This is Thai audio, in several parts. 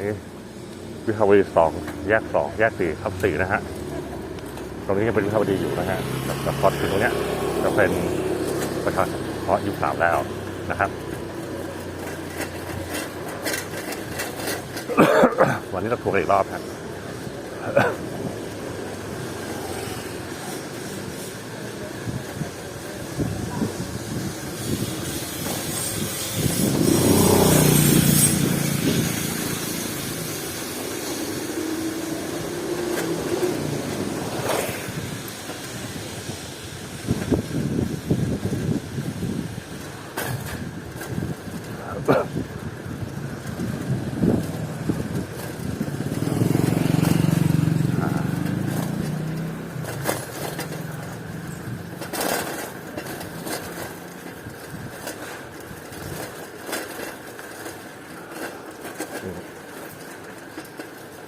นี้วิภาวดีสองแยกสองแยกสี่ทับสี่นะฮะตรงนี้ยังเป็นวิภาวดีอยู่นะฮะแต่พอถึงตรงเนี้ยจะเป็นประชาเพราะยี่สามแล้วนะครับ วันนี้เราทัวร์กันอีกรอบครับ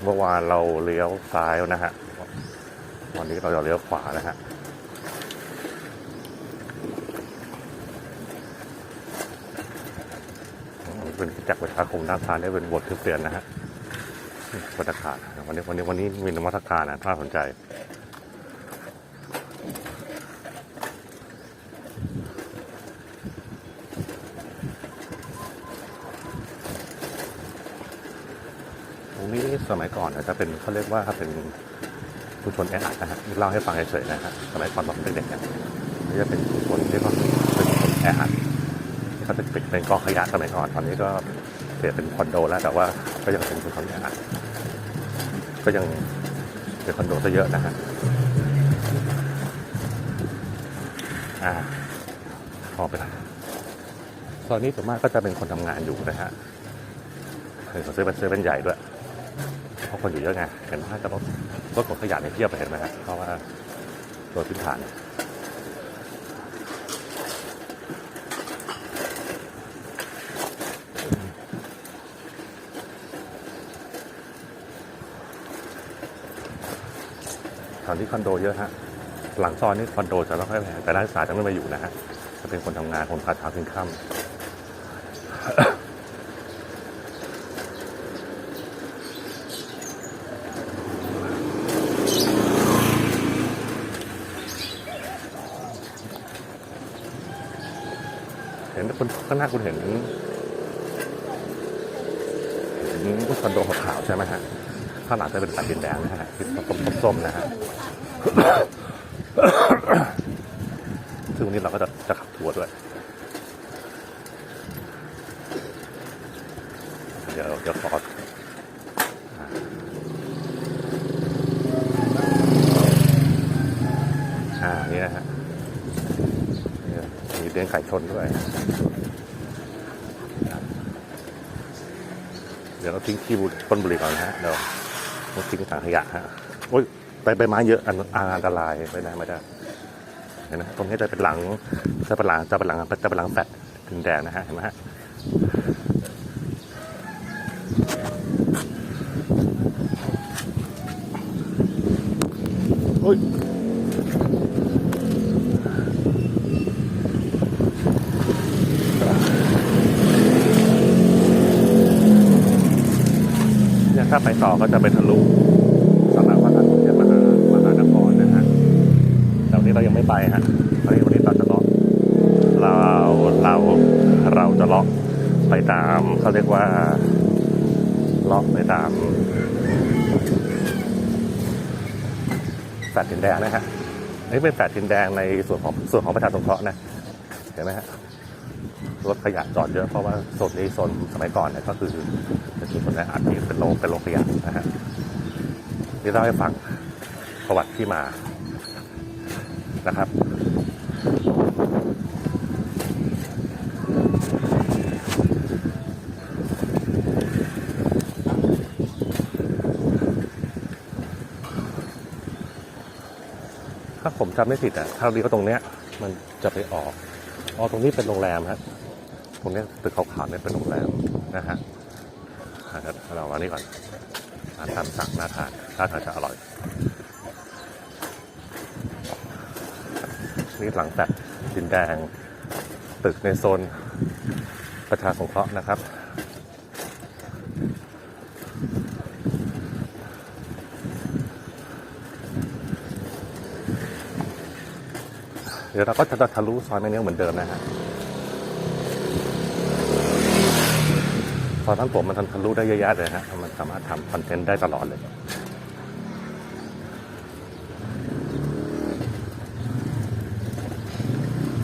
มื่อวานเราเลี้ยวซ้ายนะฮะ วันนี้เราจะเลี้ยวขวานะฮะเป็นจักรประชาคมด้านซ้ายได้เป็นบทคริสเตียนนะฮะวัฒการวันนี้วันนี้วันนี้มีนวัตการนะถ้าสนใจ ตรงนี้สมัยก่อนจะเป็นเขาเรียกว่าเป็นชุมชนแออัดนะฮะเล่าให้ฟังเฉยๆนะฮะสมัยก่อนตอนเด็กๆเนี่ยนี่จะเป็นชุมชนที่เขาเป็นชุมชนแออัดเขาจะเป็นเป็นกองขยะสมัยก่อนตอนนี้ก็เปลี่ยนเป็นคอนโดแล้วแต่ว่าก็ยังเป็นชุมชนแออัดก็ยังเป็นคอนโดซะเยอะนะฮะอ่าพอไปละตอนนี้ส่วนมากก็จะเป็นคนทำงานอยู่นะฮะเห็นเขาซื้อเป็นซื้อเป็นใหญ่ด้วย เพราะคนอยู่เยอะไงเห็นถ้าจะรถรถขนขยะเนี่ยเทียบไปเห็นไหมฮะเพราะว่าโดยพื้นฐานเนี่ยแถวนี้คอนโดเยอะฮะ หลังซอยนี่คอนโดจะไม่ค่อยแพงแต่นักศึกษาจะไม่มาอยู่นะฮะ จะเป็นคนทำงาน คนพาเช้าถึงค่ำ คนข้างหน้าคุณเห็นคอนโดขาวใช่ไหมฮะข้างหลังจะเป็นสันดินแดงนะฮะที่ส้มๆนะฮะซึ่งวันนี้เราก็จะจะขับทัวร์ด้วย เดี๋ยวเดี๋ยวขออ่าอ่า นี่นะฮะ เนี่ยมีเลี้ยง ไก่ชนด้วย เดี๋ยวเราทิ้งที่ต้นบุรีก่อนนะฮะเดี๋ยวเราทิ้งถังขยะฮะโอ้ยไปใบไม้เยอะอันอันตรายไม่ได้ไม่ได้เห็นไหมตรงนี้จะเป็นหลังจะเป็นหลังจะเป็นหลังจะเป็นหลังแฟดถึงแดงนะฮะเห็นไหมฮะ โอ้ย เนี่ยถ้าไปต่อก็จะไปทะลุสำนักวัฒนธรรมมหามหานครนะฮะแต่วันนี้เรายังไม่ไปฮะวันนี้วันนี้เราจะเลาะเราเราเราจะเลาะไปตามเขาเรียกว่าเลาะไปตามแฟลตดินแดงนะฮะนนี่เป็นแฟลตดินแดงในส่วนของส่วนของประชาสงเคราะห์นะเห็นไหมฮะรถขยะจอดเยอะเพราะว่าโซนนี้โซนสมัยก่อนเนี่ยก็คือ เป็นชุมชนแออัดที่เป็นโรงเป็นโรงขยะนะฮะนี่เล่าให้ฟังประวัติที่มานะครับถ้าผมจำไม่ผิดอะถ้าเลี้ยวตรงเนี้ย มันจะไปออกอ๋อตรงนี้เป็นโรงแรมฮะ ตรงนี้ตึกขาวๆเนี่ยเป็นโรงแรมนะฮะาจจะเรามานี่ก่อนร้าตามสั่งน่าทานน่าทานจะอร่อย นี่หลังแตกดินแดง ตึกในโซนประชาสงเคราะห์นะครับเดี๋ยวเราก็จะทะลุซอยแม่เนี้ยเหมือนเดิมนะฮะ อยท่านผมมันทะลุได้เยอะแยะเลยฮะมันสามารถทำคอนเทนต์ได้ตลอดเลย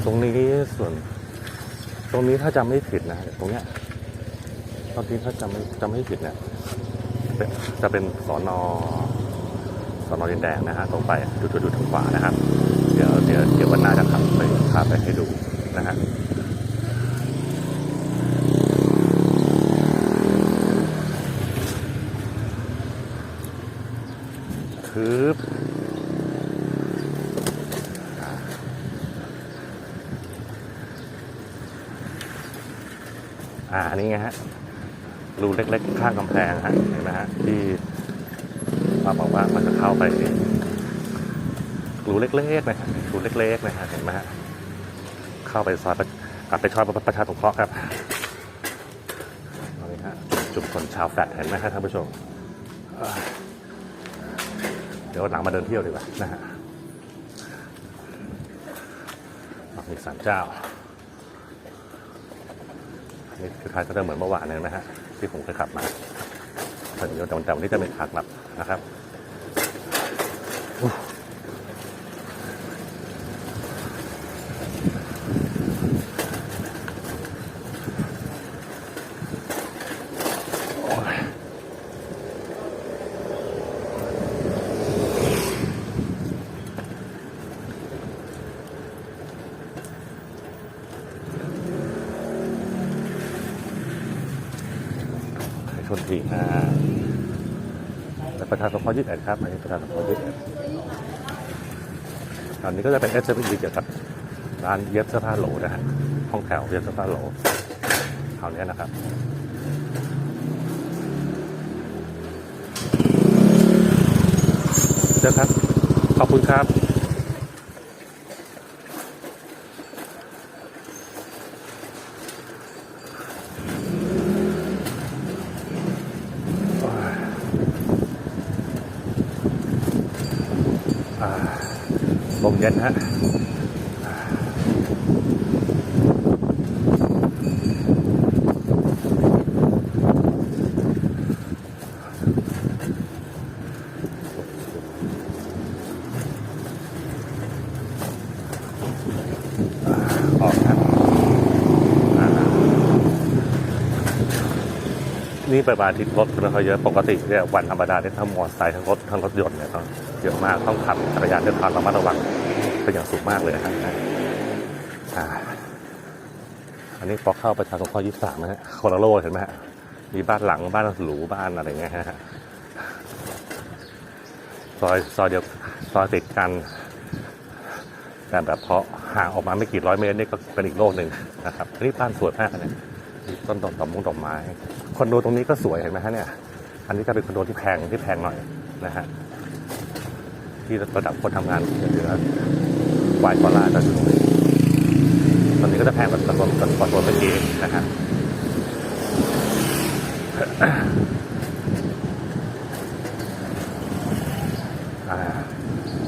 ตรงนี้ส่วน ตรงนี้ถ้าจำไม่ผิดนะตรงเนี้ยตอนนี้ถ้าจำไม่จำไม่ผิดเนี่ยจะเป็นสอนอสอนอดินแดงนะฮะตรงไปดูดูดูทางขวานะครับ เดี๋ยวเดี๋ยวเดี๋ยววันหน้าจะขับไปพาไปให้ดูนะฮะ คืออ่าอันนี้ไงฮะรูเล็กๆข้างกำแพงฮะเห็นไหมฮะที่มาบอกว่ามันจะเข้าไปรูเล็กๆนะฮะรูเล็กๆนะฮะเห็นไหมฮะเข้าไปซอยกลับไปชอยประชาสงเคราะห์ครับเอาเลยฮะจุมชนชาวแฟลตเห็นไหมครับท่านผู้ชม เดี๋ยววันหลังมาเดินเที่ยวดีกว่านะฮะมีสารเจ้านี่คือทายก็จะเหมือนเมื่อวานนึงนะฮะที่ผมเคยขับมาแต่เดี๋ยวแต่วันนี้จะเป็นขากลับนะครับ นทีนะประธานสภายืดแอดครับอันนี้ประธานสภายืดแอดตอนนี้ก็จะเป็นเอสเอ็มดีเกี่ยวกับร้านเย็บเสื้อผ้าโหลนะฮะห้องแถวเย็บเสื้อผ้าโหลคราวนี้นะครับเจอครับ ขอบคุณครับ ลมเย็นฮะอ่าออกครับอ่า นี่ไปมาทิศรถไม่ค่อยเยอะปกติเนี่ยวันธรรมดาเนี่ยทั้งมอเตอร์ไซค์ทั้งรถทั้งรถยนต์เนี่ยต้องเยอะมากต้องขับจักรยานด้วยความระมัดระวังเป็นอย่างสูงมากเลยนะครับอันนี้พอเข้าประชาสงเคราะห์ยี่สามนะฮะคนละโลเห็นไหมฮะมีบ้านหลังบ้านหรูบ้านอะไรเงี้ยฮะซอยซอยเดียวซอยติดกันแต่แบบพอห่างออกมาไม่กี่ร้อยเมตรนี่ก็เป็นอีกโลกหนึ่งนะครับนนี้บ้านสวยมากนะเนี่ยมีต้นดอกดอกมงดอกไม้ คอนโดตรงนี้ก็สวยเห็นไหมฮะเนี่ย อันนี้จะเป็นคอนโดที่แพงที่แพงหน่อยนะฮะ ที่ระดับคนทำงานเหลือวายกว่าล้านก็ถึงตอนนี้ก็จะแพงกว่าตอนตอนตัวเมื่อกี้นะฮะ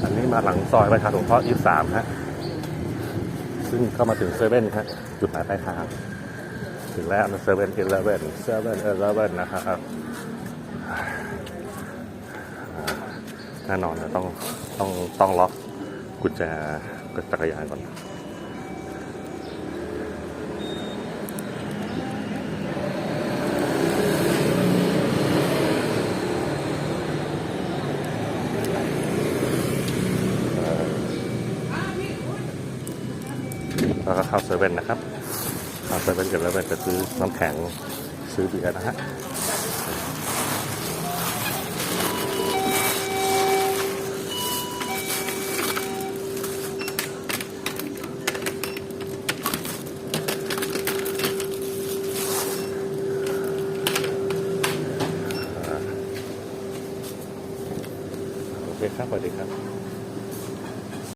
อันนี้มาหลังซอยประชาสงเคราะห์23ฮะ ซึ่งเข้ามาถึงเซเว่นฮะจุดหมายปลายทาง ถึงแล้วเซเว่นอีเลเว่นเซเว่นอีเลเว่นนะครับแน่นอนนะต้องต้องต้องล็อกกุญแจจักรยานก่อนแล้วก็เข้าเซเว่นนะครับ เข้าเซเว่นกับเซเว่จะซื้อน้ำแข็งซื้อเบียร์นะฮะโอเคครับสวัสดีครับ